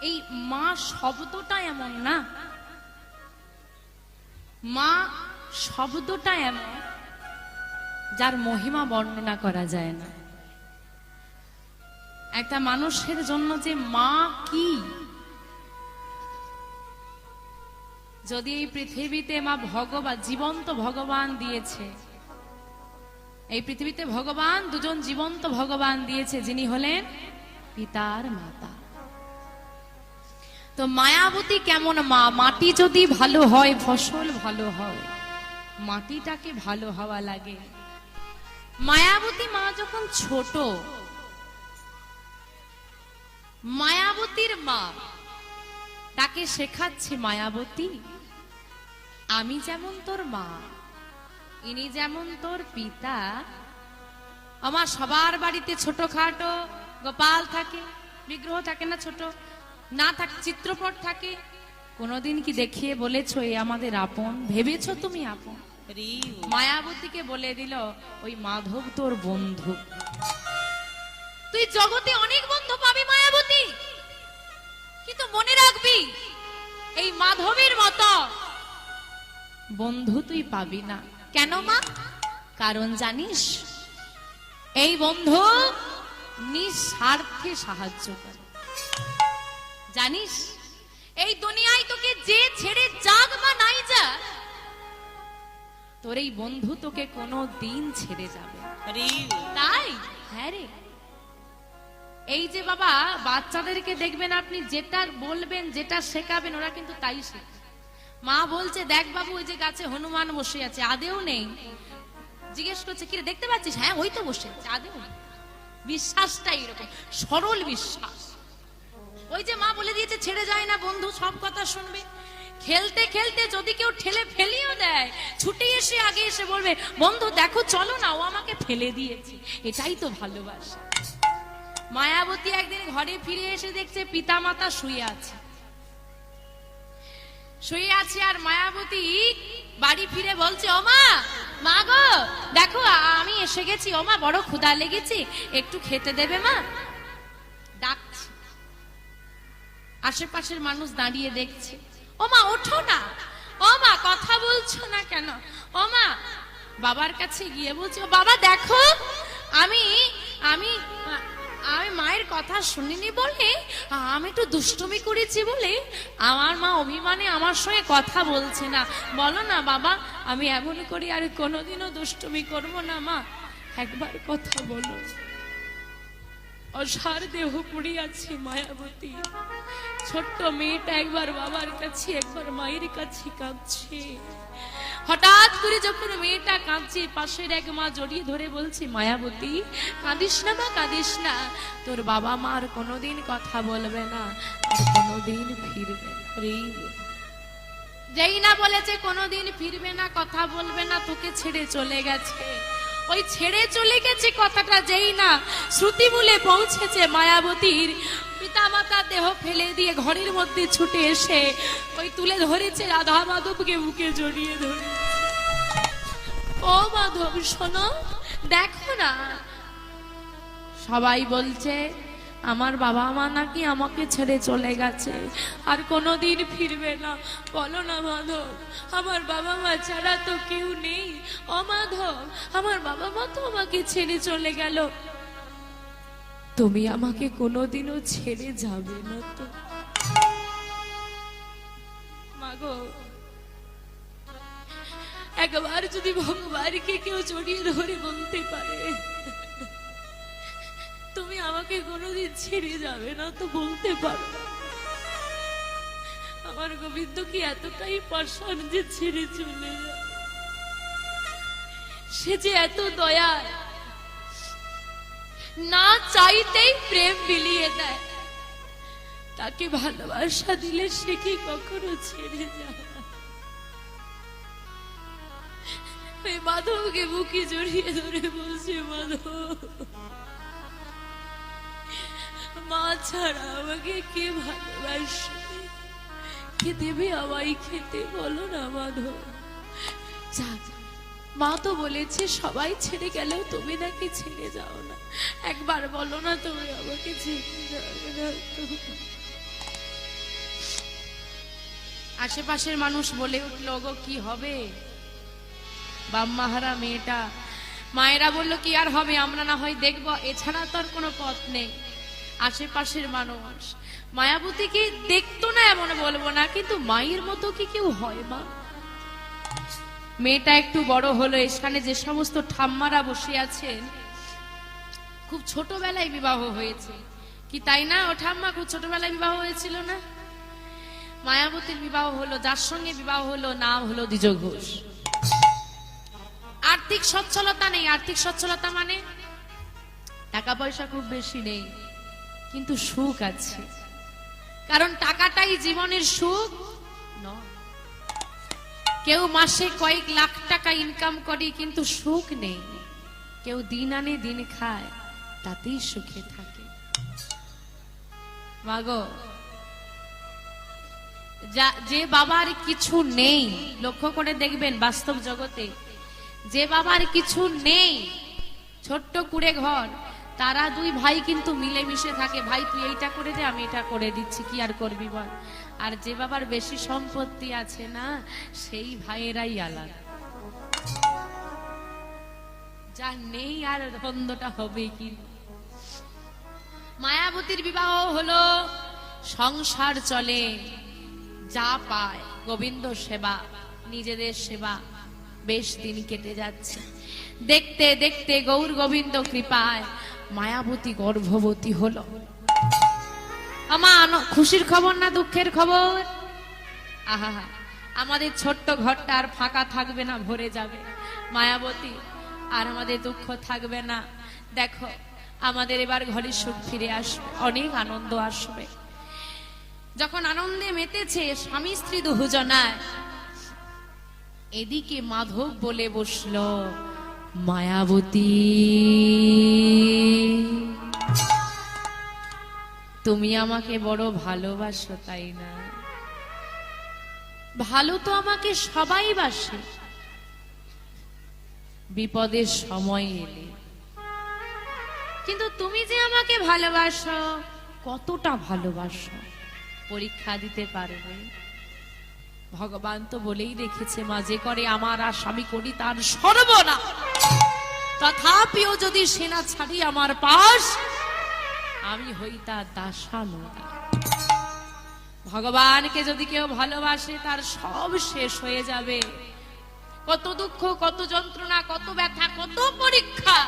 এই মা শব্দটা এমন না। মা শব্দটা এমন, যার মহিমা বর্ণনা করা যায় না। একটা মানুষের জন্য যে মা কি? যদি এই পৃথিবীতে মা ভগবান জীবন্ত ভগবান দিয়েছে, এই পৃথিবীতে ভগবান, দুজন জীবন্ত ভগবান দিয়েছে, যিনি হলেন পিতার মাতা। তো মায়াবতী কেমন মা? মাটি যদি ভালো হয়, ফসল ভালো হয়। মাটিটাকে ভালো হওয়া লাগে। মায়াবতী মা যখন ছোট, মায়াবতীর মা তাকে শেখাচ্ছে, মায়াবতী, আমি যেমন তোর মা, ইনি যেমন তোর পিতা, আমার সবার বাড়িতে ছোটখাটো গোপাল থাকে, বিগ্রহ থাকে না ছোট না থাকে চিত্রপট থাকে। কোনোদিন কি দেখিয়ে বলেছ এ আমাদের আপন? ভেবেছো তুমি আপন? মায়াবতীকে বলে দিল ওই মাধব তোর বন্ধু। তুই জগতে অনেক বন্ধু পাবি মায়াবতী। কিন্তু মনে রাখবি এই মাধবের মতো বন্ধু তুই পাবি না। কেন মা? কারণ জানিস এই বন্ধু নিঃস্বার্থে সাহায্য করে। জানিস? এই দুনিয়ায় তোকে যে ছেড়ে যাক বা নাই যা তোর এই বন্ধু তোকে কোনো দিন ছেড়ে যাবে। তাই? হ্যাঁ রে। এই যে বাবা বাচ্চাদেরকে দেখবেন আপনি যেটা বলবেন যেটা শেখাবেন ওরা কিন্তু তাই শেখে। মা বলছে দেখ বাবু ওই যে গাছে হনুমান বসে আছে আদেও নেই। জিজ্ঞেস করছে কিরে দেখতে পাচ্ছিস? হ্যাঁ ওই তো বসে আছে আদেও নেই। বিশ্বাসটা এরকম সরল বিশ্বাস। ওই যে মা বলে দিয়েছে, ছেড়ে যায় না বন্ধু, সব কথা শুনবে। খেলতে খেলতে যদি কেউ ঠেলে ফেলিও দেয়, ছুটে এসে আগে এসে বলবে, বন্ধু, দেখো, চলো না, ও আমাকে ফেলে দিয়েছে। এটাই তো ভালোবাসা। মায়াবতী একদিন ঘরে ফিরে এসে দেখছে পিতা মাতা শুয়ে আছে। শুয়ে আছে আর মায়াবতী বাড়ি ফিরে বলছে ওমা মা গো, দেখো, আমি এসে গেছি। ওমা বড় ক্ষুধা লেগেছে। একটু খেতে দেবে মা? ডাকছে। আশেপাশের মানুষ দাঁড়িয়ে দেখছে। ও মা ওঠো না। ও মা কথা বলছো না কেন? ও মা বাবার কাছে গিয়ে বলছে "ও বাবা, দেখো, আমি আমি আমি মায়ের কথা শুনিনি বলে, আমি একটু দুষ্টুমি করেছি বলে আমার মা অভিমানে আমার সঙ্গে কথা বলছে না। বলো না, বাবা, আমি এমন করি আর কোনোদিনও দুষ্টুমি করব না, মা। একবার কথা বলো। অসার দেহ পড়ে আছে মায়াবতী। ছোট্ট মেয়েটা একবার বাবার কাছে, একবার মায়ের কাছে কাঁদছে। হঠাৎ করে যখন মেয়েটা কাঁদছে, পাশের এক মা জড়িয়ে ধরে বলছে, মায়াবতী, কাঁদিস না মা, কাঁদিস না। তোর বাবা মা আর কোনোদিন কথা বলবে না কোনোদিন ফিরবে না। যেই না বলেছে, কোনোদিন ফিরবে না, কথা বলবে না, তোকে ছেড়ে চলে গেছে। ওই ছেড়ে চলে গেছে কথাটা যেই না। শ্রুতিমূলে পৌঁছেছে মায়াবতীর। পিতামাতা দেহ ফেলে দিয়ে ঘরের মধ্যে ছুটে এসে ওই তুলে ধরেছে রাধা মাধবকে বুকে জড়িয়ে ধরে। ও মাধব, শোনো, দেখো না। সবাই বলছে আমার বাবা মা নাকি আমাকে ছেড়ে চলে গেছে। আর কোনোদিন ফিরবে না। বলো না, মাধব, আমার বাবা মা ছাড়া তো কেউ নেই। অমাধব আমার বাবা মা তো আমাকে ছেড়ে চলে গেল। তুমি আমাকে কোনোদিনও ছেড়ে যাবে না তো। মাগো, একবার যদি ভগবানকে কেউ জড়িয়ে ধরে বলতে পারে আমাকে কোনোদিন ছেড়ে যাবে না তো বলতে পারো। আমার গোবিন্দ কি এতটাই পাষাণ যে ছেড়ে চলে সে যে এত দয়া না চাইতেই প্রেম বিলিয়ে দেয়। তাকে ভালোবাসা দিলে সে কি কখনো ছেড়ে যায়? মাধবকে বুকে জড়িয়ে ধরে বলছে, মাধব মা ছাড়া আমাকে কে ভালোবাসবে? কে দেবে আমায় খেতে? বলো না, মাধব। যাক মা তো বলেছে সবাই ছেড়ে গেলেও তুমি নাকি ছেড়ে যাও না। একবার বলো না তুমি আমাকে ছেড়ে যাবে না আশেপাশের মানুষ বলে উঠল গো কি হবে? বাম্মাহারা মেয়েটা, মায়েরা বলল, কি আর হবে? আমরা না হয় দেখব। এছাড়া তো আর কোনো পথ নেই। আশেপাশের মানুষ। মায়াবতীকে দেখতো না এমন বলব না, কিন্তু মায়ের মতো কি কেউ হয় মা? মেয়েটা একটু বড় হলো এখানে যে সমস্ত ঠাম্মারা বসে আছেন, খুব ছোটবেলায় বিবাহ হয়েছে। কি তাই না? ও ঠাম্মা খুব ছোটবেলায় বিবাহ হয়েছিল না? মায়াবতীর বিবাহ হলো, যার সঙ্গে বিবাহ হলো, নাম হলো দ্বিজ ঘোষ। আর্থিক সচ্ছলতা নেই। আর্থিক সচ্ছলতা মানে টাকা পয়সা খুব বেশি নেই। কিন্তু সুখ আছে। কারণ টাকাটাই জীবনের সুখ কেউ মাসে কয়েক লাখ টাকা ইনকাম করে কিন্তু সুখ নেই। কেউ দিন আনে, দিন খায়, তাতেই সুখে থাকে। যে বাবার কিছু নেই, লক্ষ্য করে দেখবেন বাস্তব জগতে, যে বাবার কিছু নেই, ছোট্ট কুড়ে ঘর তারা দুই ভাই কিন্তু মিলেমিশে থাকে, ভাই, তুই এইটা করে দে, আমি এটা করে দিচ্ছি, কি আর করবি বল? আর যে বাবার বেশি সম্পত্তি আছে না, সেই ভাইয়েরাই আলাদা। যা নেই আর দ্বন্দ্বটা হবে কি? মায়াবতীর বিবাহ হলো, সংসার চলে, যা পায়, গোবিন্দ সেবা, নিজেদের সেবা, বেশ দিন কেটে যাচ্ছে। দেখতে দেখতে গৌর গোবিন্দ কৃপায় মায়াবতী গর্ভবতী হল। আমার খুশির খবর না দুঃখের খবর? আহা, আমাদের ছোট্ট ঘরটা আর ফাঁকা থাকবে না, ভরে যাবে। মায়াবতী, আর আমাদের দুঃখ থাকবে না। দেখো, আমাদের এবার ঘরে সুখ ফিরে আসবে, অনেক আনন্দ আসবে। যখন আনন্দে মেতেছে স্বামী স্ত্রী দুজনায়, এদিকে মাধব বলে বসল মায়াবতী। তুমি আমাকে বড় ভালোবাসো, তাই না? ভালো তো আমাকে সবাই বাসে। বিপদের সময় এলে। কিন্তু তুমি যে আমাকে ভালোবাসো, কতটা ভালোবাসো? পরীক্ষা দিতে পারবে? ভগবান তো বলেই রেখেছে মাঝে করে আমার আর স্বামী করি, তার সর্বনা তথাপিও যদি সেনা ছাড়ি আমার পাশ, আমি হই তার দাসানুদা ভগবানকে যদি কেউ ভালোবাসে, তার সব শেষ হয়ে যাবে। কত দুঃখ, কত যন্ত্রণা, কত ব্যথা, কত পরীক্ষা।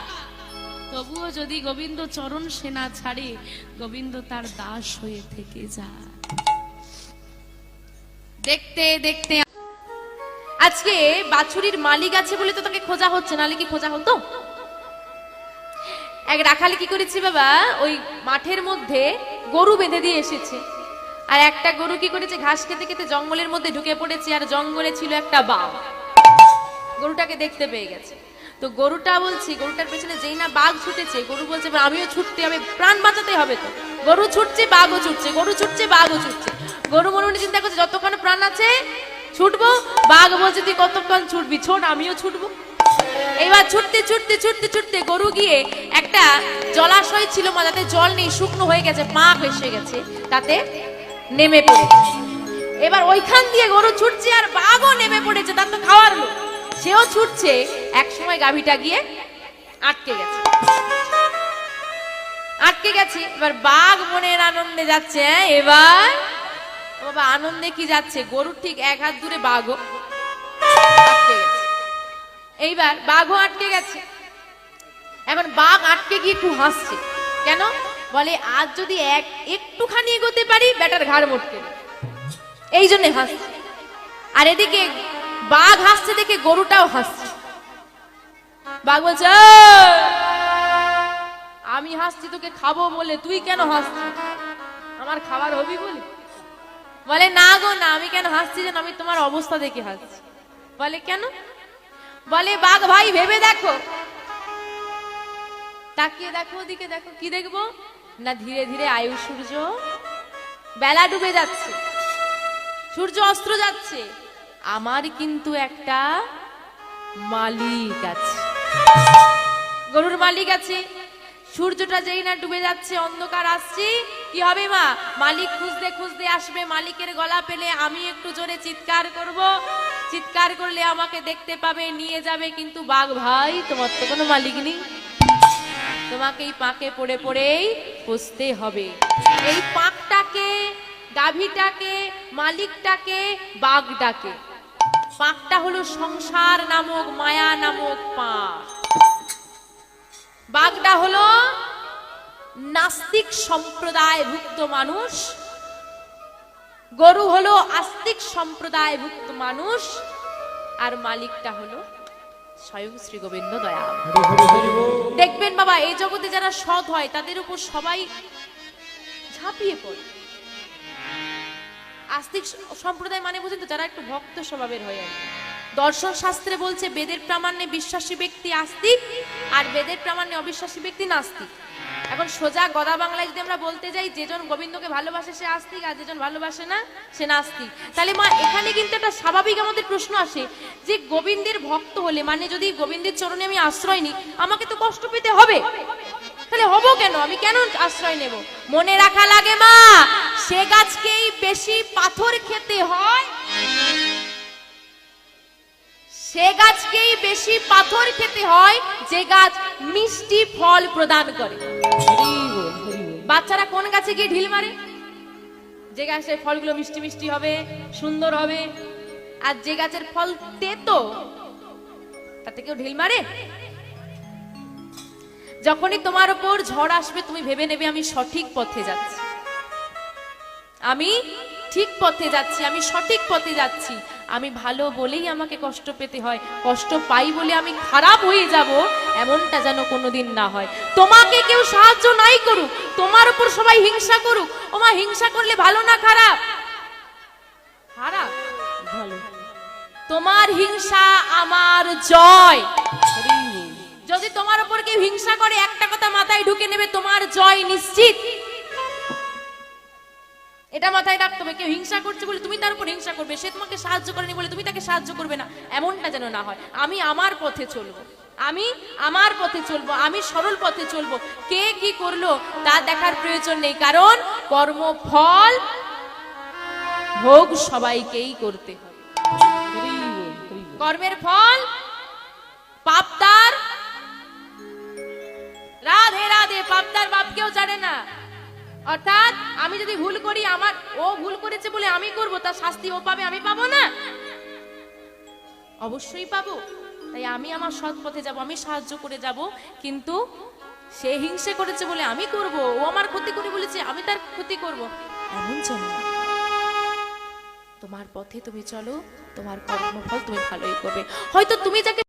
তবুও যদি গোবিন্দ চরণ সেনা ছাড়ে, গোবিন্দ তার দাস হয়ে থেকে যায়। দেখতে দেখতে আজকে বাছুরির মালিক আছে বলে তো তাকে খোঁজা হচ্ছে, নাহলে কি খোঁজা হতো? এক রাখালে কি করেছে বাবা, ওই মাঠের মধ্যে গরু বেঁধে দিয়ে এসেছে। আর একটা গরু কি করেছে, ঘাস খেতে খেতে জঙ্গলের মধ্যে ঢুকে পড়েছে, আর জঙ্গলে ছিল একটা বাঘ। গরুটাকে দেখতে পেয়ে গেছে। তো গরুটা বলছি, গরুটার পেছনে যেই না বাঘ ছুটেছে, গরু বলছে "এবার আমিও ছুটতে হবে, প্রাণ বাঁচাতে হবে তো। গরু ছুটছে, বাঘও ছুটছে, গরু ছুটছে, বাঘও ছুটছে। গরু মনে চিন্তা করছে, যতক্ষণ প্রাণ আছে ছুটবো? বাঘ বলছে তুই কতক্ষণ ছুটবি? ছোট আমিও ছুটবো। এবার ছুটতে ছুটতে ছুটতে ছুটতে গরু গিয়ে একটা জলাশয় ছিল মা যাতে জল নেই শুকনো হয়ে গেছে পা এসে গেছে তাতে নেমে পড়েছে। এবার ওইখান দিয়ে গরু ছুটছে আর বাঘও নেমে পড়েছে তার তো খাওয়ার লোক। সেও ছুটছে এক সময় গাভীটা গিয়ে আটকে গেছে। আটকে গেছে এবার বাঘ মনের আনন্দে যাচ্ছে হ্যাঁ, এবার বাবা, আনন্দে কি যাচ্ছে? গরুর ঠিক এক হাত দূরে বাঘও এইবার বাঘও আটকে গেছে। এখন বাঘ আটকে গিয়ে একটু হাসছে। কেন? বলে, আজ যদি এক, একটুখানি এগোতে পারি বেটার ঘাড় মটকে এই জন্য হাসছে। আর এদিকে বাঘ হাসছে দেখে গরুটাও হাসছে। বাঘ বলছে আমি হাসছি, তোকে খাব বলে। তুই কেন হাসছিস? আমার খাবার হবি বলে? বলে, না গো, না, আমি কেন হাসছি যেন? আমি তোমার অবস্থা দেখে হাসছি। বলে, কেন? বলে, বাঘ ভাই, ভেবে দেখো। তাকিয়ে দেখো ওদিকে, দেখো কি দেখব? না, ধীরে ধীরে আয়ু সূর্য। বেলা ডুবে যাচ্ছে। সূর্য অস্ত্র যাচ্ছে। আমার কিন্তু একটা মালিক আছে। গরুর মালিক আছে। সূর্যটা যেই না ডুবে যাচ্ছে, অন্ধকার আসছে। কি হবে মা? মালিক খুঁজতে খুঁজতে আসবে, মালিকের গলা পেলে আমি একটু জোরে চিৎকার করব। চিৎকার করলে আমাকে দেখতে পাবে, নিয়ে যাবে, কিন্তু বাঘ, ভাই, তোমার তো কোনো মালিক নেই। তোমাকে এই পাকে পড়ে পড়েই পুষতে হবে। এই পাকটাকে, গাভীটাকে, মালিকটাকে বাঘ ডাকে পাকটা হলো সংসার নামক, মায়া নামক পাক। বাঘটা হলো নাস্তিক সম্প্রদায়ভুক্ত মানুষ। গরু হলো আস্তিক সম্প্রদায়ভুক্ত মানুষ আর মালিকটা হলো স্বয়ং শ্রী গোবিন্দ দয়া দেখবেন বাবা এই জগতে যারা সৎ হয় তাদের উপর সবাই ঝাঁপিয়ে পড়ে। আস্তিক সম্প্রদায় মানে বুঝেন তো যারা একটু ভক্ত স্বভাবের হয়ে আর দর্শন শাস্ত্রে বলছে বেদের প্রামাণ্যে বিশ্বাসী ব্যক্তি আস্তিক আর বেদের প্রামাণ্যে অবিশ্বাসী ব্যক্তি নাস্তিক। এখন সোজা গদা বাংলায় যদি আমরা বলতে যাই যেজন গোবিন্দকে ভালোবাসে সে আস্তিক, আর যেজন ভালোবাসে না, সে নাস্তিক। তাহলে মা, এখানে কিন্তু একটা স্বাভাবিক আমাদের প্রশ্ন আসে, যে গোবিন্দের ভক্ত হলে মানে যদি গোবিন্দের চরণে আমি আশ্রয় নিই, আমাকে তো কষ্ট পেতে হবে। তাহলে হব কেন? আমি কেন আশ্রয় নেব? মনে রাখা লাগে মা, সে গাছকেই বেশি পাথর খেতে হয়। সে গাছকেই বেশি পাথর খেতে হয়, যে গাছ মিষ্টি ফল প্রদান করে। বাচ্চারা কোন গাছে গিয়ে ঢিল মারে? যে গাছের ফলগুলো মিষ্টি মিষ্টি হবে, সুন্দর হবে, আর যে গাছের ফল তেতো, তাতে কেউ ঢিল মারে? যখনই তোমার উপর ঝড় আসবে, তুমি ভেবে নেবে আমি সঠিক পথে যাচ্ছি। আমি ঠিক পথে যাচ্ছি, আমি সঠিক পথে যাচ্ছি। আমি ভালো বলেই আমাকে কষ্ট পেতে হয়, কষ্ট পাই বলে আমি খারাপ হয়ে যাব, এমনটা যেন কোনোদিন না হয়। তোমাকে কেউ সাহায্য নাই করুক, তোমার উপর সবাই হিংসা করুক। ওমা, হিংসা করলে ভালো না খারাপ? খারাপ? ভালো। তোমার হিংসা আমার জয়। যদি তোমার উপর কেউ হিংসা করে, একটা কথা মাথায় ঢুকে নেবে, তোমার জয় নিশ্চিত। এটা মাথায় রাখতে হবে, কেউ হিংসা করছে বলে তুমি তার উপর হিংসা করবে, সে তোমাকে সাহায্য করেনি বলে তুমি তাকে সাহায্য করবে না, এমনটা যেন না হয়। আমি আমার পথে চলবো, আমি আমার পথে চলবো, আমি সরল পথে চলবো। কে কি করল তা দেখার প্রয়োজন নেই, কারণ কর্মফল ভোগ সবাইকেই করতে কর্মের ফল পাপতার রাধে রাধে পাপতার বাপ কেউ জানে না। অর্থাৎ আমি যদি ভুল করি, আমার ও ভুল করেছে বলে আমি করব, তার শাস্তি ও পাবে, আমি পাবো না। অবশ্যই পাবো। তাই আমি আমার সৎ পথে যাব, আমি সাহায্য করে যাব, কিন্তু সে হিংসে করেছে বলে আমি করব, ও আমার ক্ষতি করে বলেছে, আমি তার ক্ষতি করব, এমন চলো তোমার পথে তুমি চলো, তোমার কর্মফল তুমি ভালোই করবে। হয়তো তুমি যাকে